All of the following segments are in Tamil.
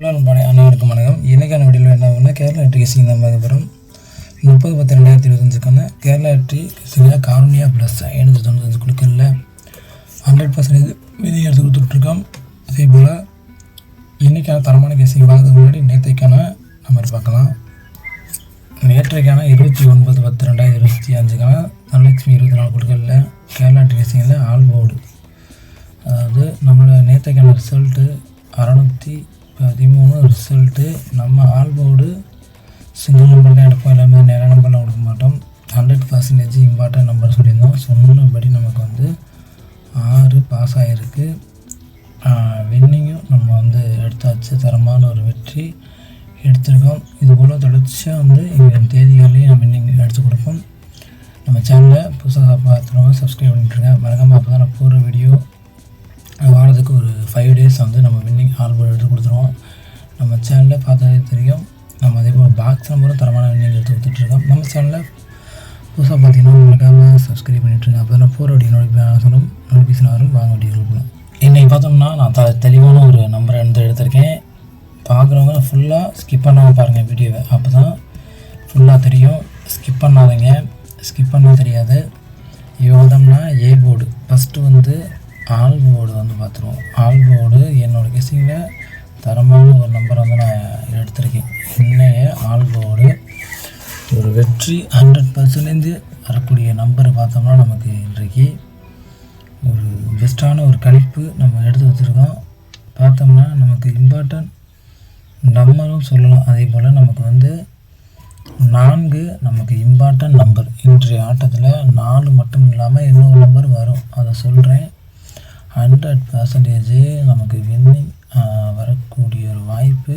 பணி அனைவருக்கும் வணக்கம். இன்றைக்கான வீடியோவில் என்ன ஆகுனா கேரளா எட்டு கேசிங் தான் பார்க்க போகிறோம் முப்பது பத்து ரெண்டாயிரத்தி இருபத்தஞ்சுக்கான கேரளா எட்டு கேசிங்கில் காரணியா ப்ளஸ் ஐநூற்றி தொண்ணூத்தஞ்சு குழுக்களில் ஹண்ட்ரட் பர்சன்டேஜ் விதி எடுத்து கொடுத்துட்ருக்கோம். அதே போல் இன்றைக்கான தரமான கேசிங் பார்க்கறதுக்கு முன்னாடி நேற்றைக்கான நம்பர் பார்க்கலாம். நேற்றைக்கான இருபத்தி ஒன்பது பத்து ரெண்டாயிரத்தி இருபத்தி அஞ்சுக்கான தனலட்சுமி இருபத்தி நாலு குழுக்களில் கேரளா கேசிங்கில் ஆல் போர்டு அதாவது நம்மளோட நேற்றைக்கான ரிசல்ட்டு அறநூற்றி பதிமூணு ரிசல்ட்டு நம்ம ஆல்போர்டு சிங்கிள் நம்பர் தான் எடுப்போம். எல்லாமே நிறைய நம்பர்லாம் கொடுக்க மாட்டோம். ஹண்ட்ரட் பர்சன்டேஜ் இம்பார்ட்டன்ட் நம்பர் சொல்லியிருந்தோம். சொன்னபடி நமக்கு வந்து ஆறு பாஸ் ஆகிருக்கு வின்னிங்கும் நம்ம வந்து எடுத்தாச்சு தரமான ஒரு வெற்றி எடுத்திருக்கோம். இது போல் தொடர்ச்சியாக வந்து எங்கள் தேதிகளையும் நம்ம வின்னிங் எடுத்து கொடுப்போம். நம்ம சேனலை புதுசாக பார்த்துருவோம் சப்ஸ்கிரைப் பண்ணிட்டுருங்க மறக்காமல் அப்போ தான் நான் போகிற வீடியோ வாரத்துக்கு ஒரு ஃபைவ் டேஸ் வந்து நம்ம வின்னிங் ஆல்பம் எடுத்து கொடுத்துருவோம். நம்ம சேனலில் பார்த்தாலே தெரியும். நம்ம அதே போல் பாக்ஸ் நம்பரும் தரமான வின்னிங் எடுத்து கொடுத்துட்ருக்கோம். நம்ம சேனலில் புதுசாக பார்த்தீங்கன்னா மறக்காமல் சப்ஸ்கிரைப் பண்ணிட்டுருங்க அப்போ தான் ஃபோர் வீடியோ நோட்டிஃபிகேஷனும் நோட்டிஃபிகேஷன் வரும். வாங்க வீடியோ போகலாம் இன்றைக்கி பார்த்தோம்னா நான் த தெளிவான ஒரு நம்பரை எடுத்து எடுத்திருக்கேன். பார்க்குறவங்க ஃபுல்லாக ஸ்கிப் பண்ணாமல் பாருங்கள் வீடியோவை அப்போ தான் ஃபுல்லாக தெரியும். ஸ்கிப் பண்ணாதீங்க. ஸ்கிப் பண்ணால் தெரியாது. யோதம்னா ஏ போர்டு ஃபஸ்ட்டு வந்து ஆல் வந்து பார்த்துருவோம். ஆல் என்னோடய கெஸிங்கில் தரமான ஒரு நம்பரை வந்து நான் எடுத்திருக்கேன். இன்னைய ஆல் ஒரு வெற்றி ஹண்ட்ரட் பர்சன்டேஜ் வரக்கூடிய நம்பரை பார்த்தோம்னா நமக்கு இன்றைக்கு ஒரு பெஸ்ட்டான ஒரு கணிப்பு நம்ம எடுத்து வச்சுருக்கோம். பார்த்தோம்னா நமக்கு இம்பார்ட்டன்ட் நம்பரும் சொல்லலாம். அதே போல் நமக்கு வந்து நான்கு நமக்கு இம்பார்ட்டன்ட் நம்பர் இன்றைய ஆட்டத்தில் நாலு மட்டும் இல்லாமல் இன்னொரு நம்பர் வரும். அதை சொல்கிறேன் ஹண்ட்ரட் பர்சன்டேஜ் நமக்கு வின்னிங் வரக்கூடிய ஒரு வாய்ப்பு.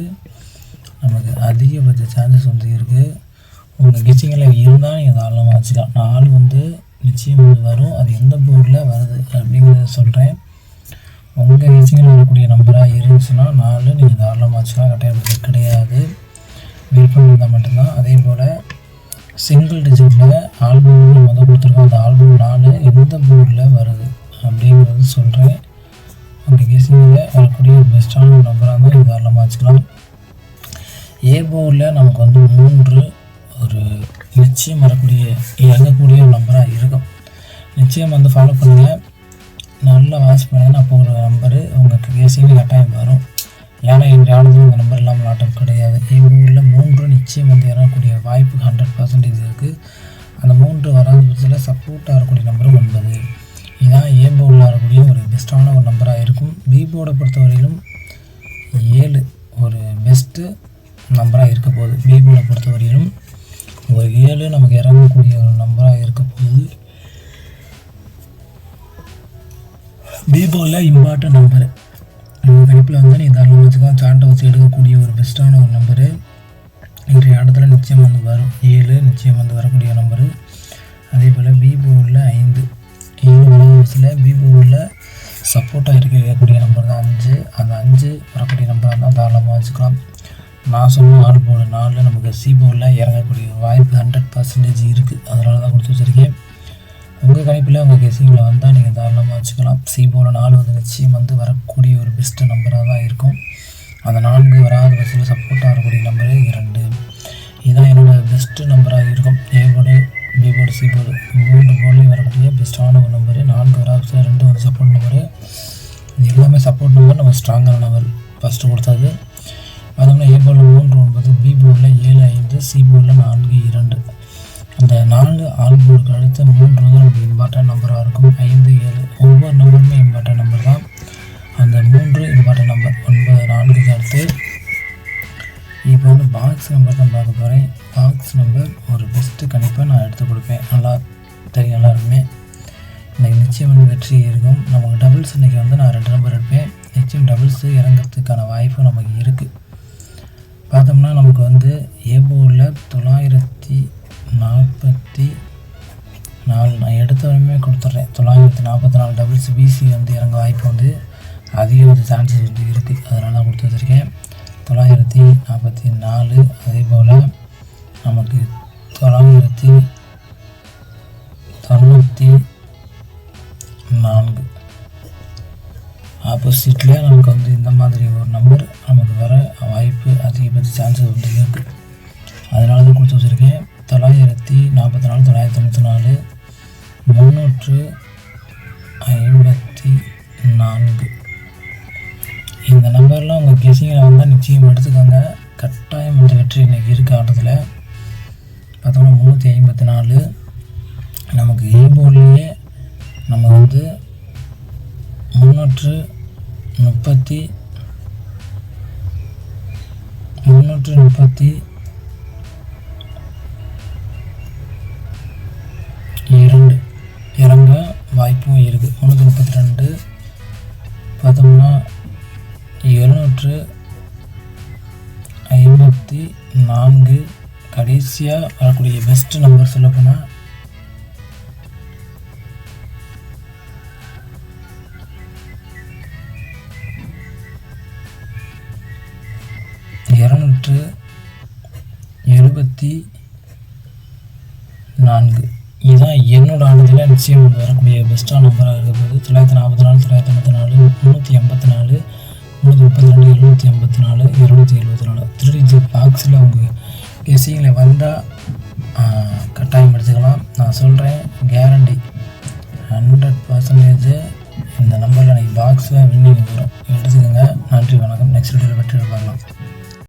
நமக்கு அதிகபட்ச சான்சஸ் வந்து இருக்குது உங்கள் கிச்சிங்கில் இருந்தால் நீங்கள் தாராளமாக வச்சுக்கலாம். நாலு வந்து நிச்சயம் வந்து வரும். அது எந்த போர்டில் வருது அப்படிங்கிறத சொல்கிறேன் உங்கள் கிச்சிங்கில் வரக்கூடிய நம்பராக இருந்துச்சுன்னா நாலு நீங்கள் தாராளமாக வச்சுக்கலாம். கட்டாயம் கிடையாது. விருப்பம் இருந்தால் மட்டும்தான். அதே போல் சிங்கிள் டிஜிட்டில் ஆல்பம் முதல் கொடுத்துருக்கோம். அந்த ஆல்பம் நாலு எந்த போர்டில் வருது? அப்படிங்கிறது சொல்கிறேன் உங்கள் கேசிங்கில் வரக்கூடிய பெஸ்ட்டான ஒரு நம்பராக இருந்தால் இது வச்சுக்கலாம். ஏ நமக்கு வந்து மூன்று ஒரு நிச்சயம் வரக்கூடிய இறங்கக்கூடிய ஒரு நம்பராக இருக்கும். நிச்சயம் வந்து ஃபாலோ பண்ணுங்கள் நல்லா வாட்ச் பண்ணுங்கள் அப்போ ஒரு நம்பரு உங்களுக்கு கேசிங் கட்டாயம் வரும். ஏன்னா எங்கள் ஆனதும் இந்த நம்பர் இல்லாமல் ஆட்டம் கிடையாது. ஏபோவில் போர்டில் மூன்று நிச்சயம் வந்து இறங்கக்கூடிய வாய்ப்பு ஹண்ட்ரட் பர்சன்டேஜ் இருக்குது அந்த மூன்று வராத பட்சத்தில் சப்போர்ட்டாக இருக்கக்கூடிய நம்பரும் ஒன்பது. இதுதான் ஏ போர்டில் வரக்கூடிய ஒரு பெஸ்ட்டான ஒரு நம்பராக இருக்கும். பி போர்டை பொறுத்தவரையிலும் ஏழு ஒரு பெஸ்ட்டு நம்பராக இருக்க போகுது. பி போர்டை பொறுத்தவரையிலும் ஒரு ஏழு நமக்கு இறங்கக்கூடிய ஒரு நம்பராக இருக்க போகுது. பி போர்டில் இம்பார்ட்டன்ட் நம்பரு நம்ம கணிப்பில் வந்து நீ தாராளமாக வச்சுக்கலாம் சாண்டை வச்சு எடுக்கக்கூடிய ஒரு பெஸ்ட்டான ஒரு நம்பரு இன்றைய இடத்துல நிச்சயம் வந்து வரும். ஏழு நிச்சயம் வந்து வரக்கூடிய நம்பரு அதே போல் பி போர்டில் ஐந்து. ஏழு மூணுல பி சப்போர்ட்டாக இருக்கக்கூடிய நம்பர் தான் அஞ்சு. அந்த அஞ்சு வரக்கூடிய நம்பராக தான் தாராளமாக வச்சுக்கலாம். நான் சொன்ன ஆறு போர்டு நாலு நமக்கு சி இறங்கக்கூடிய வாய்ப்பு ஹண்ட்ரட் பர்சன்டேஜ் இருக்குது அதனால தான் கொடுத்து வச்சுருக்கேன். உங்கள் கணிப்பில் உங்கள் கெஸிங்கில் வந்தால் நீங்கள் தாராளமாக வச்சுக்கலாம். சி நாலு வந்து நிச்சயம் வந்து வரக்கூடிய ஒரு பெஸ்ட்டு நம்பராக தான் இருக்கும். அந்த நான்கு வராத பஸ்ஸில் சப்போர்ட்டாக வரக்கூடிய நம்பரு இரண்டு. இதுதான் என்னோடய பெஸ்ட்டு நம்பராக இருக்கும். A board B board C board மூன்று போர்டில் வரக்கூடிய பெஸ்ட்டான ஒரு நம்பரு நான்கு ஒரு பஸ்ஸில் ரெண்டு வந்து சப்போர்ட் நம்பரு இது எல்லாமே சப்போர்ட் நம்பர் நம்ம ஸ்ட்ராங்கான நம்பர் ஃபஸ்ட்டு கொடுத்தது. அதுமாதிரி ஏ போர்டில் மூன்று ஒன்பது பி போர்டில் ஏழு ஐந்து சி போர்டில் நான்கு இரண்டு. அந்த நாலு ஆள் போர்டுக்கு அடுத்த மூன்று வந்து நமக்கு இம்பார்ட்டன்ட் நம்பராக இருக்கும். ஐந்து ஏழு ஒவ்வொரு நம்பருமே இம்பார்ட்டன்ட் நம்பர் தான். அந்த மூன்று இம்பார்ட்டன்ட் நம்பர் ஒன்பது நான்குக்கு அடுத்து இப்போ வந்து பாக்ஸ் நம்பர் தான் பார்க்க போகிறேன் பாக்ஸ் நம்பர் ஒரு பெஸ்ட்டு கணிப்பை நான் எடுத்து கொடுப்பேன். நல்லா தெரியும் எல்லாருமே. இன்றைக்கி நிச்சயம் வந்து வெற்றி இருக்கும். நமக்கு டபுள்ஸ் இன்றைக்கி வந்து நான் ரெண்டு நம்பர் எடுப்பேன். நிச்சயம் டபுள்ஸு இறங்கிறதுக்கான வாய்ப்பு நமக்கு இருக்குது பார்த்தோம்னா நமக்கு வந்து ஏபோவில் தொள்ளாயிரத்தி நாற்பத்தி நாலு நான் எடுத்தவரையுமே கொடுத்துட்றேன். தொள்ளாயிரத்தி நாற்பத்தி நாலு டபுள்ஸ் பிசி வந்து இறங்க வாய்ப்பு வந்து அதிக ஒரு சான்சஸ் வந்து இருக்குது அதனால் நான் கொடுத்து வச்சுருக்கேன். தொள்ளாயிரத்தி நாற்பத்தி நாலு அதே போல் நமக்கு தொள்ளாயிரத்தி தொண்ணூற்றி நான்கு. ஆப்போசிட்லேயே நமக்கு வந்து இந்த மாதிரி ஒரு நம்பர் நமக்கு வர வாய்ப்பு அதிகபட்ச சான்சஸ் வந்து இருக்குது அதனால தான் கொடுத்து வச்சுருக்கேன். தொள்ளாயிரத்தி நாற்பத்தி நாலு தொள்ளாயிரத்தி தொண்ணூற்றி நாலு முந்நூற்று ஐம்பத்தி நான்கு. இந்த நம்பர்லாம் உங்கள் கெஸிங்கில் வந்தால் நிச்சயம் எடுத்துக்கோங்க. கட்டாயம் இந்த வெற்றி இன்றைக்கி இருக்க ஆட்டத்தில். பார்த்தோம்னா முந்நூற்றி ஐம்பத்தி நாலு நமக்கு ஏ நம்ம வந்து முந்நூற்று முப்பத்தி முந்நூற்று முப்பத்தி இரண்டு இறங்க வாய்ப்பும் இருக்குது. முந்நூற்றி முப்பத்தி ரெண்டு பார்த்தோம்னா எழுநூற்று ஐம்பத்தி நான்கு. கடைசியாக வரக்கூடிய பெஸ்ட் நம்பர் சொல்லப்போனால் நூற்று எழுபத்தி நான்கு. இதுதான் என்னோட ஆனதில் நிச்சயம் வரக்கூடிய பெஸ்ட்டாக நம்பராக இருக்கிறது தொள்ளாயிரத்தி நாற்பத்தி நாலு தொள்ளாயிரத்தி ஐம்பத்தி நாலு முந்நூற்றி எண்பத்தி நாலு முந்நூற்றி முப்பத்தி ரெண்டு எழுநூற்றி எண்பத்தி நாலு இருநூற்றி எழுபத்தி நாலு. த்ரீ பாக்ஸில் உங்கள் கெஸிங்கில் வந்தால் கட்டாயம் எடுத்துக்கலாம். நான் சொல்கிறேன் கேரண்டி ஹண்ட்ரட் பர்சன்டேஜ் இந்த நம்பரில் எனக்கு பாக்ஸில் வின்னிங் வரும் எடுத்துக்கோங்க. நன்றி வணக்கம். நெக்ஸ்ட் வீடியோவில் பற்றி பார்க்கலாம்.